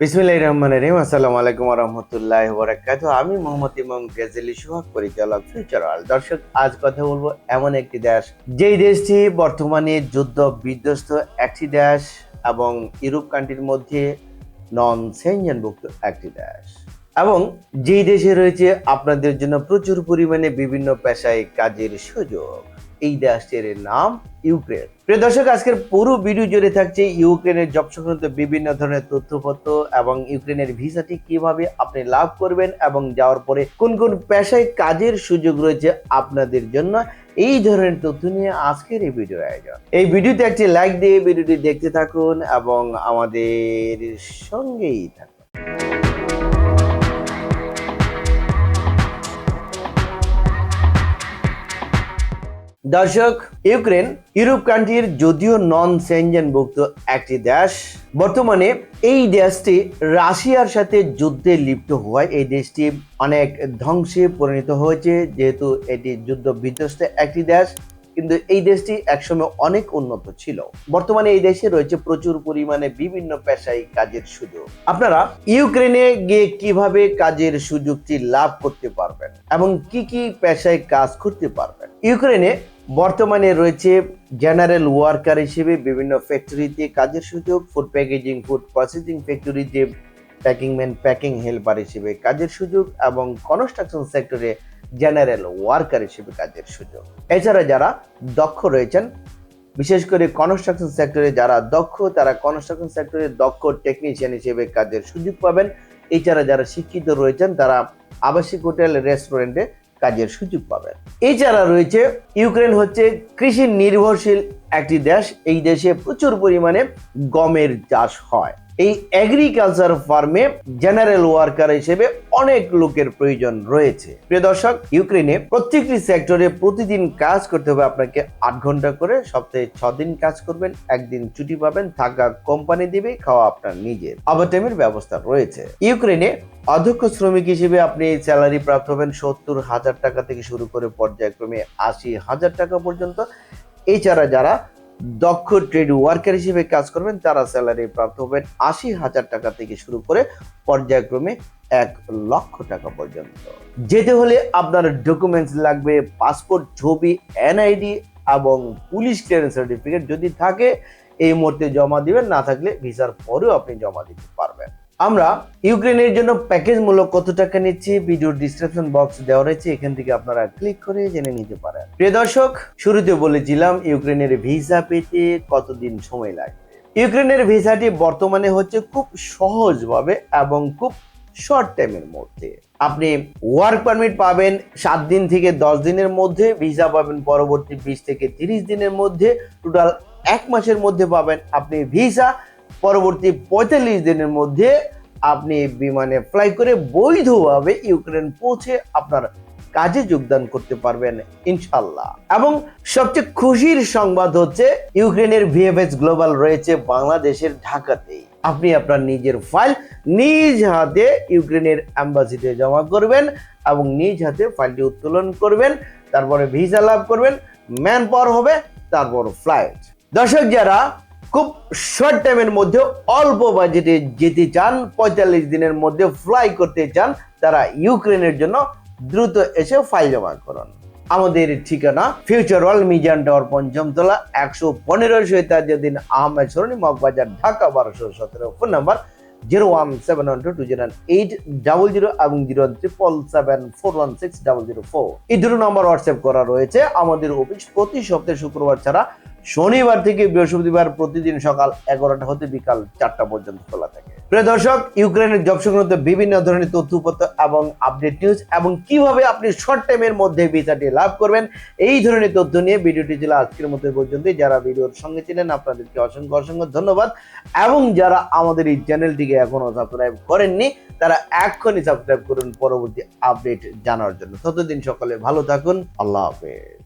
বিসমিল্লাহ রহমান রহিম। আসসালামু আলাইকুম রহমতুল্লাহ বরাকাত আমি মোহাম্মদ ইমাম গেজেলি সোহাগ, পরিচালক ফিউচার দর্শক, আজ কথা বলব এমন একটি দেশ, যেই দেশটি বর্তমানে যুদ্ধ বিধ্বস্ত একটি দেশ এবং ইউরোপ কান্ট্রির মধ্যে নন সেঞ্জনভুক্ত একটি দেশ। এবং যেই দেশে রয়েছে, আপনাদের জন্য প্রচুর পরিমাণে বিভিন্ন পেশায় কাজের সুযোগ। এই দেশটির নাম ইউক্রেন। প্রিয় দর্শক, আজকের পুরো ভিডিও জুড়ে থাকছে ইউক্রেনের জব সংক্রান্ত বিভিন্ন ধরনের তথ্যপত্র এবং ইউক্রেনের ভিসাটি কীভাবে আপনি লাভ করবেন এবং যাওয়ার পরে কোন কোন পেশায় কাজের সুযোগ রয়েছে আপনাদের জন্য, এই ধরনের তথ্য নিয়ে আজকের এই ভিডিও আয়োজন। এই ভিডিওতে একটি লাইক দিয়ে ভিডিওটি দেখতে থাকুন এবং আমাদের সঙ্গেই থাকুন। দর্শক, ইউক্রেন, ইউরোপ কান্ট্রির যদিও নন সেঞ্জনভুক্ত একটি দেশ, বর্তমানে এই দেশটি রাশিয়ার সাথে যুদ্ধে লিপ্ত হওয়ায় এই দেশটি অনেক ধ্বংসে পরিণত হয়েছে। যেহেতু এটি যুদ্ধ বিধ্বস্ত একটি দেশ, কিন্তু এই দেশটি একসময় অনেক উন্নত ছিল। বর্তমানে এই দেশে রয়েছে প্রচুর পরিমাণে বিভিন্ন পেশায় কাজের সুযোগ। আপনারা ইউক্রেনে গিয়ে কীভাবে কাজের সুযোগটি লাভ করতে পারবেন এবং কি কি পেশায় কাজ করতে পারবেন? ইউক্রেনে বর্তমানে রয়েছে জেনারেল ওয়ার্কার হিসেবে বিভিন্ন ফ্যাক্টরিতে কাজের সুযোগ ফুড প্যাকেজিং ফুড প্রসেসিং ফ্যাক্টরিতে প্যাকিং ম্যান প্যাকিং হেল্পার হিসেবে কাজের সুযোগ এবং কনস্ট্রাকশন সেক্টরে জেনারেল ওয়ার্কার হিসেবে কাজের সুযোগ। এছাড়া যারা দক্ষ রয়েছেন, বিশেষ করে কনস্ট্রাকশন সেক্টরে যারা দক্ষ, তারা কনস্ট্রাকশন সেক্টরে দক্ষ টেকনিশিয়ান হিসেবে কাজের সুযোগ পাবেন। এছাড়া যারা শিক্ষিত রয়েছেন, তারা আবাসিক হোটেল রেস্টুরেন্টে কাজের সুযোগ পাবেন। এছাড়া রয়েছে, ইউক্রেন হচ্ছে কৃষি নির্ভরশীল একটি দেশ। এই দেশে প্রচুর পরিমাণে গমের চাষ হয়। এই এগ্রিকালচার ফার্মে জেনারেল ওয়ার্কার হিসেবে অনেক লোকের প্রয়োজন রয়েছে। প্রিয় দর্শক ইউক্রেনে প্রত্যেকটি সেক্টরে প্রতিদিন কাজ করতে হবে আপনাকে আট ঘণ্টা করে, সপ্তাহে ছ দিন কাজ করবেন, একদিন ছুটি পাবেন, থাকা কোম্পানি দিবে, খাওয়া আপনার নিজের। ওভারটাইমের ব্যবস্থা রয়েছে। ইউক্রেনে অধ্যক্ষ শ্রমিক হিসেবে আপনি স্যালারি প্রাপ্ত হবেন সত্তর হাজার টাকা থেকে শুরু করে পর্যায়ক্রমে আশি হাজার টাকা পর্যন্ত। এছাড়া যারা দক্ষ ট্রেড ওয়ার্কার হিসেবে কাজ করবেন তারা স্যালারি প্রাপ্ত হবেন আশি হাজার টাকা থেকে শুরু করে পর্যায়ক্রমে এক লক্ষ টাকা পর্যন্ত। যেতে হলে আপনার ডকুমেন্টস লাগবে পাসপোর্ট ছবি এনআইডি এবং পুলিশ ক্লিয়ারেন্স সার্টিফিকেট যদি থাকে, এই মুহূর্তে জমা দিবেন, না থাকলে ভিসার পরেও আপনি জমা দিতে পারবেন। আমরা ইউক্রেনের জন্য প্যাকেজ মূল্য কত টাকা নিচ্ছি? ভিডিওর ডিসক্রিপশন বক্স দেওয়া রয়েছে। এখান থেকে আপনারা ক্লিক করে জেনে নিতে পারেন। প্রিয় দর্শক, শুরুতে বলেছিলাম ইউক্রেনের ভিসা পেতে কতদিন সময় লাগবে। ইউক্রেনের ভিসাটি বর্তমানে হচ্ছে খুব সহজভাবে এবং খুব শর্ট টাইমের মধ্যে। আপনি ওয়ার্ক পারমিট পাবেন সাত দিন থেকে দশ দিনের মধ্যে ভিসা পাবেন পরবর্তী বিশ থেকে তিরিশ দিনের মধ্যে টোটাল এক মাসের মধ্যে পাবেন আপনি ভিসা পরবর্তী পঁয়তাল্লিশ দিনের মধ্যে আপনি বিমানে ফ্লাই করে বৈধভাবে ইউক্রেন পৌঁছে আপনার কাজে যোগদান করতে পারবেন ইনশাল্লাহ এবং সবচেয়ে খুশির সংবাদ হচ্ছে ইউক্রেনের ভিএফএস গ্লোবাল রয়েছে বাংলাদেশের ঢাকাতেই। আপনি আপনার নিজের ফাইল নিজ হাতে ইউক্রেনের অ্যাম্বাসিতে জমা করবেন এবং নিজ হাতে ফাইলটি উত্তোলন করবেন, তারপরে ভিসা লাভ করবেন ম্যান পাওয়ার হবে, তারপর ফ্লাইট দর্শক যারা খুব শর্ট টাইমের মধ্যে অল্প বাজেটে যেতে চান, পঁয়তাল্লিশ দিনের মধ্যে ফ্লাই করতে চান, তারা ইউক্রেনের জন্য দ্রুত এসে ফাইল জমা করুন। আমাদের ঠিকানা ফিউচার ওয়ার্ল্ড মিজান টাওয়ার পঞ্চমতলা, একশো পনেরো শহীদাজুদ্দিন আহমেদ সরণি, মগবাজার, ঢাকা, বারোশো সতেরো। Phone number zero one seven one two two zero eight double zero এবং zero triple seven four one six double zero four. এই দুটো নম্বর হোয়াটসঅ্যাপ করা রয়েছে। আমাদের অফিস প্রতি সপ্তাহে শুক্রবার ছাড়া শনিবার থেকে বৃহস্পতিবার প্রতিদিন সকাল এগারোটা হতে বিকাল চারটা পর্যন্ত খোলা থাকে। প্রিয় দর্শক, ইউক্রেনের জব সংক্রান্ত বিভিন্ন ধরনের তথ্যপত্র এবং আপডেট নিউজ এবং কীভাবে আপনি শর্ট টাইমের মধ্যে ভিসাটি লাভ করবেন, এই ধরনের তথ্য নিয়ে ভিডিওটি ছিল আজকের মতো এই পর্যন্তই। যারা ভিডিওর সঙ্গে ছিলেন, আপনাদেরকে অসংখ্য অসংখ্য ধন্যবাদ। এবং যারা আমাদের এই চ্যানেলটিকে এখনও সাবস্ক্রাইব করেননি, তারা এক্ষুনি সাবস্ক্রাইব করুন পরবর্তী আপডেট জানার জন্য। ততদিন সকলে ভালো থাকুন। আল্লাহ হাফেজ।